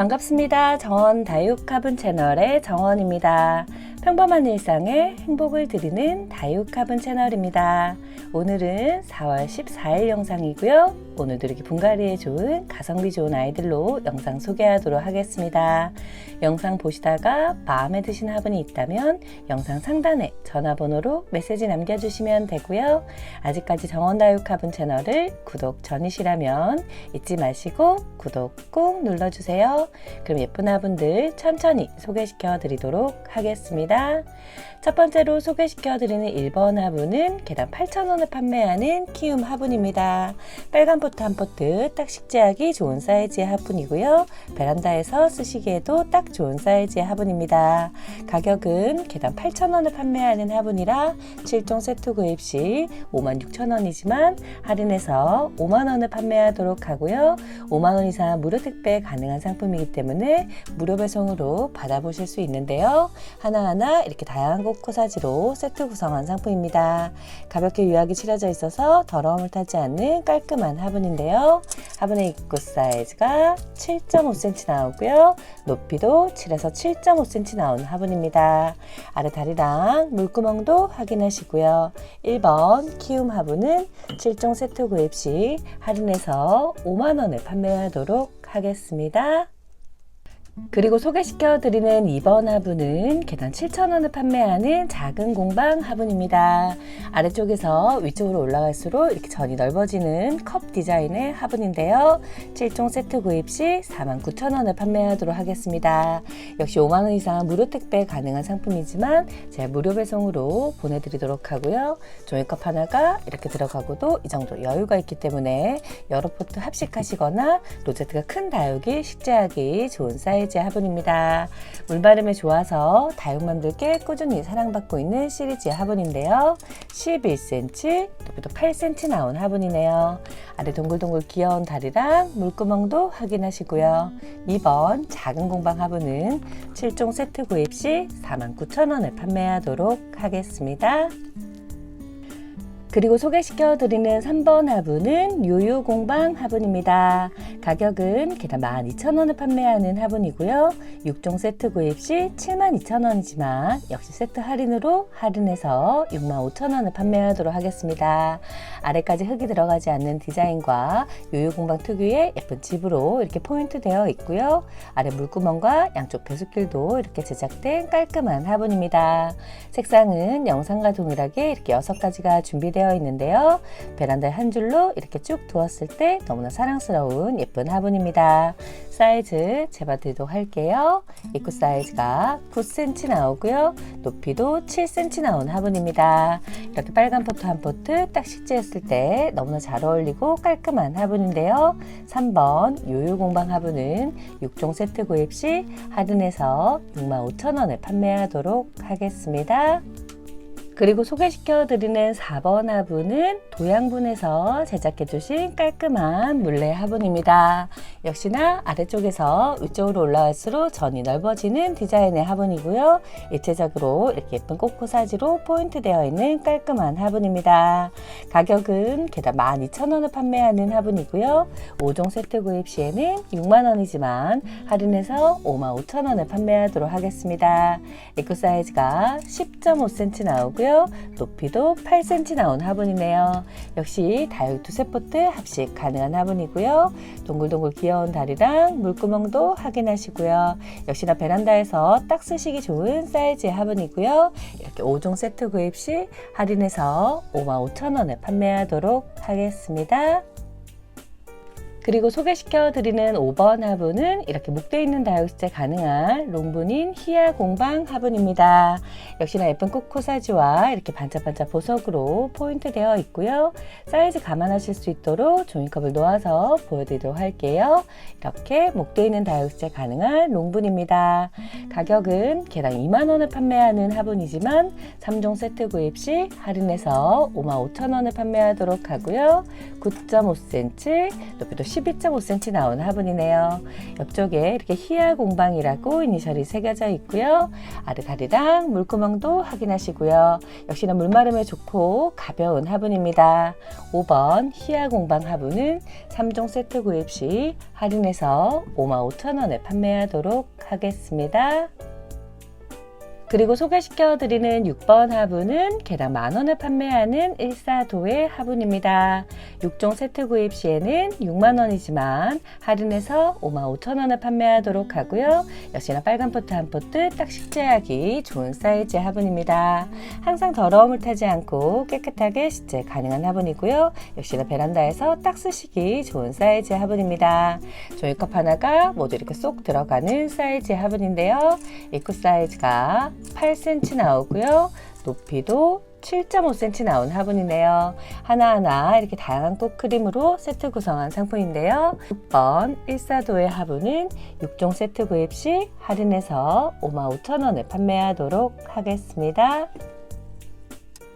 반갑습니다. 정원 다육화분 채널의 정원입니다. 평범한 일상에 행복을 드리는 다육화분 채널입니다. 오늘은 4월 14일 영상이고요. 오늘도 이렇게 분갈이에 좋은 가성비 좋은 아이들로 영상 소개하도록 하겠습니다. 영상 보시다가 마음에 드신 화분이 있다면 영상 상단에 전화번호로 메시지 남겨주시면 되고요. 아직까지 정원다육 화분 채널을 구독 전이시라면 잊지 마시고 구독 꾹 눌러주세요. 그럼 예쁜 화분들 천천히 소개시켜 드리도록 하겠습니다. 첫 번째로 소개시켜 드리는 1번 화분은 개당 8,000원에 판매하는 키움 화분입니다. 빨간 포트 한 포트 딱 식재하기 좋은 사이즈의 화분이고요. 베란다에서 쓰시기에도 딱 좋은 사이즈의 화분입니다. 가격은 개당 8,000원에 판매하는 화분이라 7종 세트 구입 시 56,000원이지만 할인해서 5만원에 판매하도록 하고요. 5만원 이상 무료 택배 가능한 상품이기 때문에 무료 배송으로 받아보실 수 있는데요. 하나하나 이렇게 다양한 코사지로 세트 구성한 상품입니다. 가볍게 유하게 칠해져 있어서 더러움을 타지 않는 깔끔한 화분인데요. 화분의 입구 사이즈가 7.5cm 나오고요. 높이도 7에서 7.5cm 나오는 화분입니다. 아래 다리랑 물구멍도 확인하시고요. 1번 키움 화분은 7종 세트 구입 시 할인해서 5만원에 판매하도록 하겠습니다. 그리고 소개시켜 드리는 2번 화분은 개당 7,000원에 판매하는 작은 공방 화분입니다. 아래쪽에서 위쪽으로 올라갈수록 이렇게 전이 넓어지는 컵 디자인의 화분인데요. 7종 세트 구입 시 49,000원에 판매하도록 하겠습니다. 역시 5만원 이상 무료 택배 가능한 상품이지만 제가 무료 배송으로 보내드리도록 하고요. 종이컵 하나가 이렇게 들어가고도 이 정도 여유가 있기 때문에 여러 포트 합식하시거나 로제트가 큰 다육이 식재하기 좋은 사이즈 시리즈의 화분입니다. 물바름에 좋아서 다육맘들께 꾸준히 사랑받고 있는 시리즈의 화분인데요. 11cm, 높이도 8cm 나온 화분이네요. 아래 동글동글 귀여운 다리랑 물구멍도 확인하시고요. 2번 작은 공방 화분은 7종 세트 구입 시 49,000원에 판매하도록 하겠습니다. 그리고 소개시켜 드리는 3번 화분은 요요공방 화분입니다. 가격은 개당 12,000원에 판매하는 화분이고요. 6종 세트 구입 시 72,000원이지만 역시 세트 할인으로 할인해서 65,000원에 판매하도록 하겠습니다. 아래까지 흙이 들어가지 않는 디자인과 요요공방 특유의 예쁜 집으로 이렇게 포인트 되어 있고요. 아래 물구멍과 양쪽 배수길도 이렇게 제작된 깔끔한 화분입니다. 색상은 영상과 동일하게 이렇게 6가지가 준비되어 되어 있는데요. 베란다에 한 줄로 이렇게 쭉 두었을 때 너무나 사랑스러운 예쁜 화분입니다. 사이즈 재봐드리도록 할게요. 입구 사이즈가 9cm 나오고요. 높이도 7cm 나온 화분입니다. 이렇게 빨간 포트 한 포트 딱 식재했을 때 너무나 잘 어울리고 깔끔한 화분인데요. 3번 요요공방 화분은 6종 세트 구입 시 할인해서 65,000원에 판매하도록 하겠습니다. 그리고 소개시켜 드리는 4번 화분은 도양분에서 제작해 주신 깔끔한 물레 화분입니다. 역시나 아래쪽에서 위쪽으로 올라갈수록 전이 넓어지는 디자인의 화분이고요. 입체적으로 이렇게 예쁜 꽃코사지로 포인트 되어 있는 깔끔한 화분입니다. 가격은 개당 12,000원을 판매하는 화분이고요. 5종 세트 구입 시에는 6만원이지만 할인해서 55,000원에 판매하도록 하겠습니다. 입구 사이즈가 10.5cm 나오고요. 높이도 8cm 나온 화분이네요. 역시 다육 두세 포트 합식 가능한 화분이고요. 동글동글 귀여 운 다리랑 물구멍도 확인하시고요. 역시나 베란다에서 딱 쓰시기 좋은 사이즈의 화분이고요. 이렇게 5종 세트 구입 시 할인해서 55,000원에 판매하도록 하겠습니다. 그리고 소개시켜 드리는 5번 화분은 이렇게 목대 있는 다육제 가능한 롱분인 히야 공방 화분입니다. 역시나 예쁜 코코 사지와 이렇게 반짝반짝 보석으로 포인트 되어 있고요. 사이즈 감안하실 수 있도록 종이컵을 놓아서 보여드리도록 할게요. 이렇게 목대 있는 다육제 가능한 롱분입니다. 가격은 개당 2만원을 판매하는 화분이지만 3종 세트 구입 시 할인해서 55,000원을 판매하도록 하고요. 9.5cm, 높이도 10 12.5cm 나오는 화분이네요. 옆쪽에 이렇게 희야 공방이라고 이니셜이 새겨져 있고요. 아래 다리랑 물구멍도 확인하시고요. 역시나 물마름에 좋고 가벼운 화분입니다. 5번 희야 공방 화분은 3종 세트 구입 시 할인해서 55,000원에 판매하도록 하겠습니다. 그리고 소개시켜 드리는 6번 화분은 개당 만원을 판매하는 1사도의 화분입니다. 6종 세트 구입 시에는 6만원이지만 할인해서 5만 5천원을 판매하도록 하고요. 역시나 빨간 포트 한 포트 딱 식재하기 좋은 사이즈의 화분입니다. 항상 더러움을 타지 않고 깨끗하게 식재 가능한 화분이고요. 역시나 베란다에서 딱 쓰시기 좋은 사이즈의 화분입니다. 종이컵 하나가 모두 이렇게 쏙 들어가는 사이즈의 화분인데요. 입구 사이즈가 8cm 나오고요. 높이도 7.5cm 나온 화분이네요. 하나하나 이렇게 다양한 꽃 크림으로 세트 구성한 상품인데요. 6번 1사도의 화분은 6종 세트 구입 시 할인해서 55,000원에 판매하도록 하겠습니다.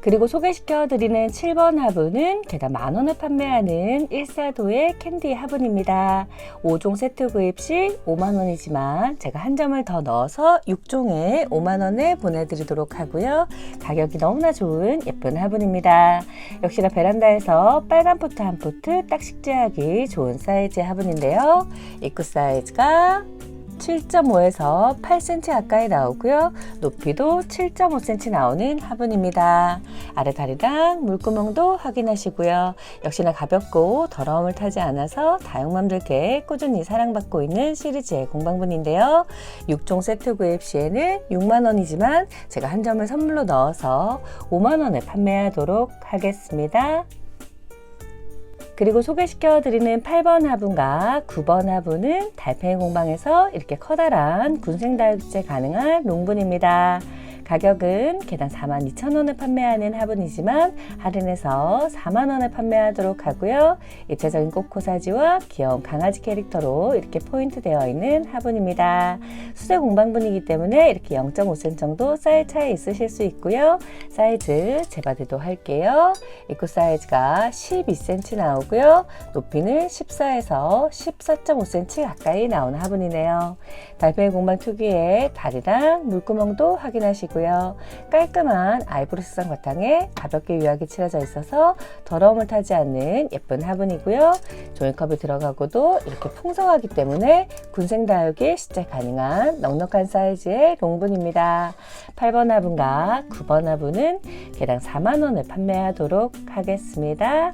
그리고 소개시켜 드리는 7번 화분은 개당 만원을 판매하는 1사도의 캔디 화분입니다. 5종 세트 구입 시 5만원이지만 제가 한 점을 더 넣어서 6종에 5만원에 보내드리도록 하고요. 가격이 너무나 좋은 예쁜 화분입니다. 역시나 베란다에서 빨간 포트 한 포트 딱 식재하기 좋은 사이즈의 화분인데요. 입구 사이즈가 7.5에서 8cm 가까이 나오고요. 높이도 7.5cm 나오는 화분입니다. 아래 다리랑 물구멍도 확인하시고요. 역시나 가볍고 더러움을 타지 않아서 다육맘들께 꾸준히 사랑받고 있는 시리즈의 공방분인데요. 6종 세트 구입 시에는 6만원이지만 제가 한 점을 선물로 넣어서 5만원에 판매하도록 하겠습니다. 그리고 소개시켜 드리는 8번 화분과 9번 화분은 달팽이 공방에서 이렇게 커다란 군생다육제 가능한 롱분입니다. 가격은 개당 42,000원에 판매하는 화분이지만 할인해서 4만원에 판매하도록 하고요. 입체적인 코코사지와 귀여운 강아지 캐릭터로 이렇게 포인트 되어 있는 화분입니다. 수제 공방분이기 때문에 이렇게 0.5cm 정도 사이즈 차이 있으실 수 있고요. 사이즈 재봐드도 할게요. 입구 사이즈가 12cm 나오고요. 높이는 14에서 14.5cm 가까이 나오는 화분이네요. 달팽이 공방 특유의 다리랑 물구멍도 확인하시고 있고요. 깔끔한 아이보리 색상 바탕에 가볍게 유하게 칠해져 있어서 더러움을 타지 않는 예쁜 화분이고요. 종이컵이 들어가고도 이렇게 풍성하기 때문에 군생 다육이 실제 가능한 넉넉한 사이즈의 롱분입니다. 8번 화분과 9번 화분은 개당 4만원을 판매하도록 하겠습니다.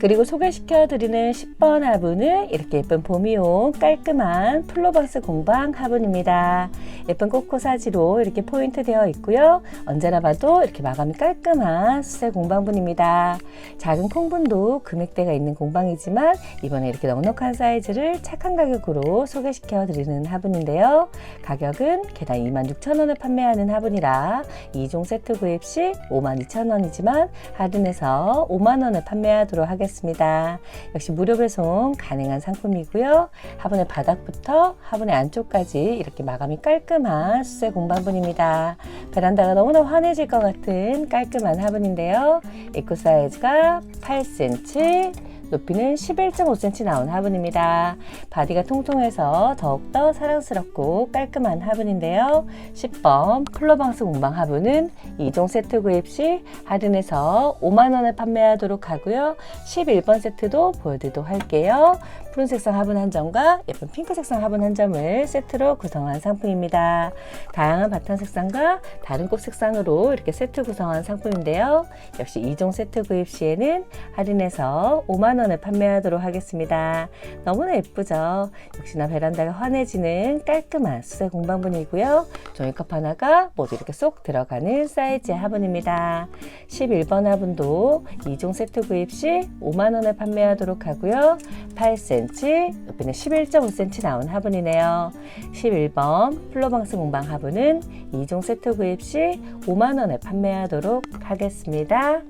그리고 소개시켜 드리는 10번 화분은 이렇게 예쁜 봄이온 깔끔한 플로버스 공방 화분입니다. 예쁜 코코사지로 이렇게 포인트 되어 있고요. 언제나 봐도 이렇게 마감이 깔끔한 수세 공방분입니다. 작은 콩분도 금액대가 있는 공방이지만 이번에 이렇게 넉넉한 사이즈를 착한 가격으로 소개시켜 드리는 화분인데요. 가격은 개당 26,000원에 판매하는 화분이라 2종 세트 구입 시 52,000원이지만 할인해서 5만원에 판매하도록 하겠습니다. 하겠습니다. 역시 무료 배송 가능한 상품이고요. 화분의 바닥부터 화분의 안쪽까지 이렇게 마감이 깔끔한 수세 공방분입니다. 베란다가 너무나 환해질 것 같은 깔끔한 화분인데요. 입구 사이즈가 8cm, 높이는 11.5cm 나온 화분입니다. 바디가 통통해서 더욱더 사랑스럽고 깔끔한 화분인데요. 10번 플로방스 공방 화분은 2종 세트 구입 시 할인해서 5만원에 판매하도록 하고요. 11번 세트도 보여드리도록 할게요. 푸른 색상 화분 한 점과 예쁜 핑크 색상 화분 한 점을 세트로 구성한 상품입니다. 다양한 바탕 색상과 다른 꽃 색상으로 이렇게 세트 구성한 상품인데요. 역시 2종 세트 구입 시에는 할인해서 5만원에 판매하도록 하겠습니다. 너무나 예쁘죠? 역시나 베란다가 환해지는 깔끔한 수세 공방분이고요. 종이컵 하나가 모두 이렇게 쏙 들어가는 사이즈의 화분입니다. 11번 화분도 2종 세트 구입 시 5만원에 판매하도록 하고요. 8cm 11cm, 높이는 11.5cm 나온 화분이네요. 11번 플로방스 공방 화분은 2종 세트 구입 시 5만원에 판매하도록 하겠습니다.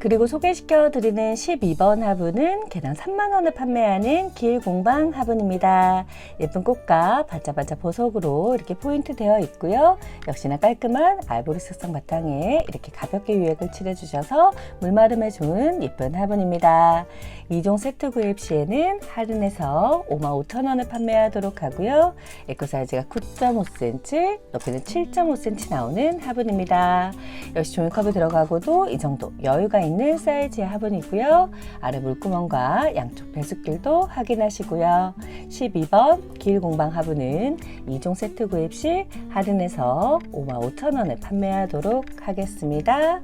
그리고 소개시켜 드리는 12번 화분은 개당 3만원을 판매하는 길공방 화분입니다. 예쁜 꽃과 반짝반짝 보석으로 이렇게 포인트 되어 있고요. 역시나 깔끔한 알보리 색상 바탕에 이렇게 가볍게 유액을 칠해주셔서 물마름에 좋은 예쁜 화분입니다. 2종 세트 구입 시에는 할인해서 55,000원을 판매하도록 하고요. 에코 사이즈가 9.5cm, 높이는 7.5cm 나오는 화분입니다. 역시 종이컵이 들어가고도 이 정도 여유가 있는 사이즈의 화분이고요. 아래 물구멍과 양쪽 배수길도 확인하시고요. 12번 길 공방 화분은 2종 세트 구입 시 할인해서 55,000원에 판매하도록 하겠습니다.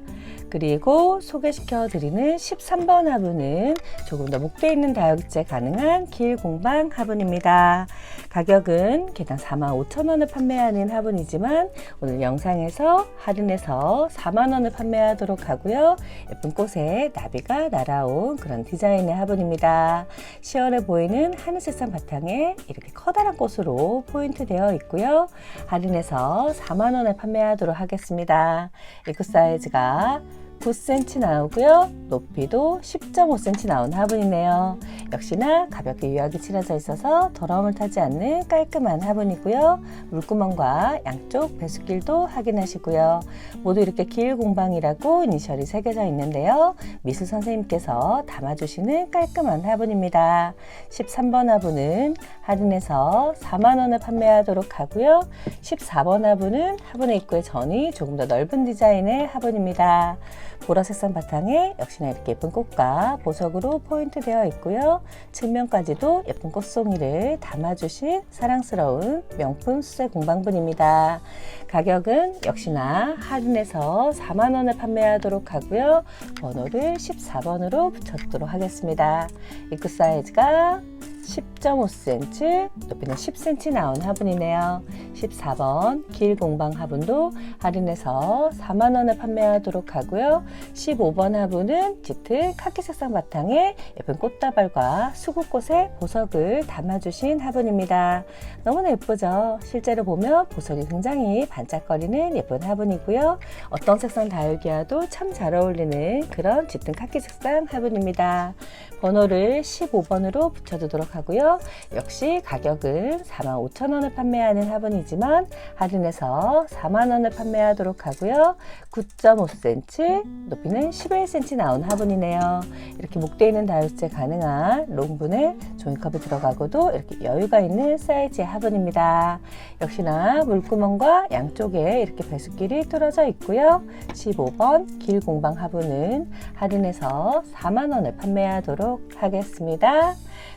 그리고 소개시켜 드리는 13번 화분은 조금 더 목대 있는 다육제 가능한 길 공방 화분입니다. 가격은 개당 45,000원을 판매하는 화분이지만 오늘 영상에서 할인해서 4만원을 판매하도록 하고요. 예쁜 꽃에 나비가 날아온 그런 디자인의 화분입니다. 시원해 보이는 하늘색상 바탕에 이렇게 커다란 꽃으로 포인트 되어 있고요. 할인해서 4만원에 판매하도록 하겠습니다. 이크 사이즈가 9cm 나오고요. 높이도 10.5cm 나온 화분이네요. 역시나 가볍게 유화기 칠해져 있어서 더러움을 타지 않는 깔끔한 화분이고요. 물구멍과 양쪽 배수길도 확인하시고요. 모두 이렇게 길 공방이라고 이니셜이 새겨져 있는데요. 미술 선생님께서 담아주시는 깔끔한 화분입니다. 13번 화분은 할인해서 4만원에 판매하도록 하고요. 14번 화분은 화분의 입구의 전이 조금 더 넓은 디자인의 화분입니다. 보라색상 바탕에 역시나 이렇게 예쁜 꽃과 보석으로 포인트 되어 있고요. 측면까지도 예쁜 꽃송이를 담아주신 사랑스러운 명품 수제 공방분입니다. 가격은 역시나 할인해서 4만원에 판매하도록 하고요. 번호를 14번으로 붙여두도록 하겠습니다. 입구 사이즈가 10.5cm, 높이는 10cm 나온 화분이네요. 14번 길 공방 화분도 할인해서 4만원에 판매하도록 하고요. 15번 화분은 짙은 카키 색상 바탕에 예쁜 꽃다발과 수국꽃에 보석을 담아주신 화분입니다. 너무나 예쁘죠? 실제로 보면 보석이 굉장히 반짝거리는 예쁜 화분이고요. 어떤 색상 다육이와도 참 잘 어울리는 그런 짙은 카키 색상 화분입니다. 번호를 15번으로 붙여두도록 하고요. 역시 가격은 45,000원을 판매하는 화분이지만 할인해서 4만원을 판매하도록 하고요. 9.5cm, 높이는 11cm 나온 화분이네요. 이렇게 목대 있는 다육제 가능한 롱분에 종이컵이 들어가고도 이렇게 여유가 있는 사이즈의 화분입니다. 역시나 물구멍과 양쪽에 이렇게 배수길이 뚫어져 있고요. 15번 길 공방 화분은 할인해서 4만원을 판매하도록 하겠습니다.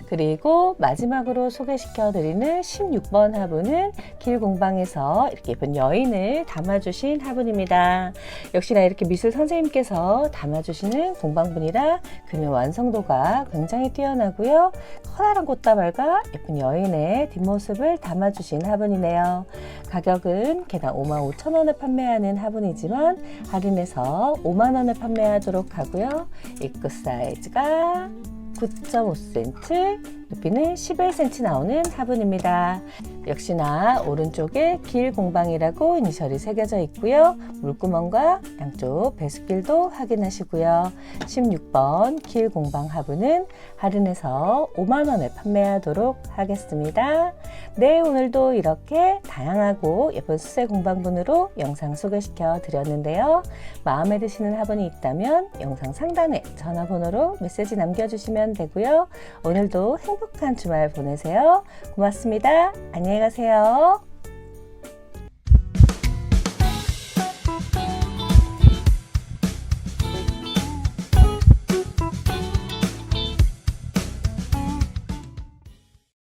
그리고 마지막으로 소개시켜 드리는 16번 화분은 길 공방에서 이렇게 예쁜 여인을 담아주신 화분입니다. 역시나 이렇게 미술 선생님께서 담아주시는 공방분이라 그는 완성도가 굉장히 뛰어나고요. 커다란 꽃다발과 예쁜 여인의 뒷모습을 담아주신 화분이네요. 가격은 개당 55,000원에 판매하는 화분이지만 할인해서 5만 원에 판매하도록 하고요. 입구 사이즈가 9.5cm, 높이는 11cm 나오는 화분입니다. 역시나 오른쪽에 길 공방이라고 이니셜이 새겨져 있고요. 물구멍과 양쪽 배수길도 확인하시고요. 16번 길 공방 화분은 할인해서 5만원에 판매하도록 하겠습니다. 네, 오늘도 이렇게 다양하고 예쁜 수세 공방분으로 영상 소개시켜 드렸는데요. 마음에 드시는 화분이 있다면 영상 상단에 전화번호로 메시지 남겨주시면 되고요. 오늘도 행복한 주말 보내세요. 고맙습니다. 안녕히 가세요.